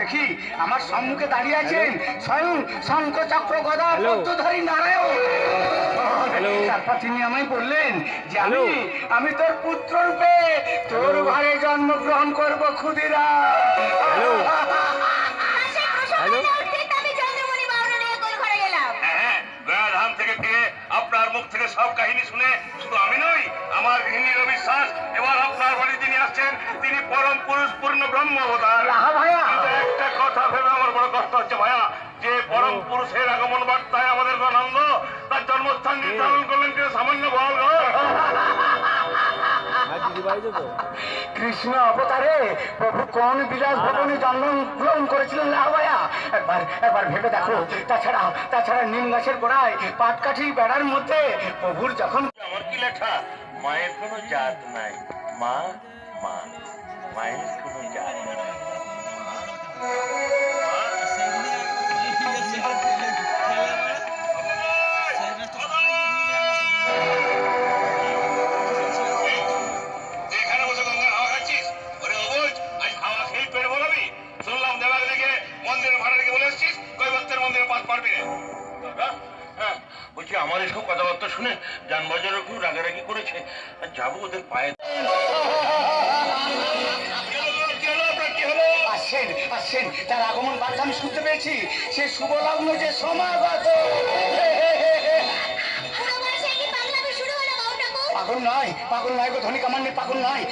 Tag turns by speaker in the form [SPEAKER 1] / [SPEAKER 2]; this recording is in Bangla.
[SPEAKER 1] দেখি আমার সম্মুখে দাঁড়িয়ে আছেন স্বয়ং শঙ্খ চক্র গদা পদ্মধারী নারায়ণ। তারপর তিনি আমায় বললেন যে আমি আমি তোর পুত্র রূপে তোর ঘরে জন্মগ্রহণ করব ক্ষুদিরা।
[SPEAKER 2] হ্যাঁ গয়াধাম থেকে ফিরে আপনার মুখ থেকে সব কাহিনী শুনে শুধু আমি নই আমার গৃহিণীর বিশ্বাস এবার আপনার বাড়ি তিনি আসছেন তিনি পরম পুরুষ পূর্ণ ব্রহ্ম অবতার। কথা ভেবে আমার বড় কষ্ট হচ্ছে ভাইয়া। যে পরম পুরুষের আগমন বার্তায় আমাদের আনন্দ তার জন্মস্থান নির্ধারণ করলেন কিন্তু সামান্য বল
[SPEAKER 3] তো
[SPEAKER 1] কৃষ্ণ অবতারে প্রভু কোন বিলাস ভবনে জন্ম গ্রহণ করেছিলেন লাহবায়া একবার একবার ভেবে দেখো। তাছাড়া তাছাড়া নিম গাছের গোড়ায় পাটকাঠি বেড়ার মধ্যে প্রভুর যখন
[SPEAKER 2] আমার কি লেখা? মায়ের কোনো জাত নাই। মা মা। মায়ের দাদা, হ্যাঁ বলছি আমার এসব কথাবার্তা শুনে যানবাজারও খুব রাগারাগি করেছে। আর যাব ওদের পায়ে।
[SPEAKER 1] আসছেন আসছেন তার আগমন বার্তা আমি শুনতে পেয়েছি সে শুভ লগ্ন যে সমাগত। পাগল নয় পাগল নয় গো ধনী কামান্নের পাগল নয়।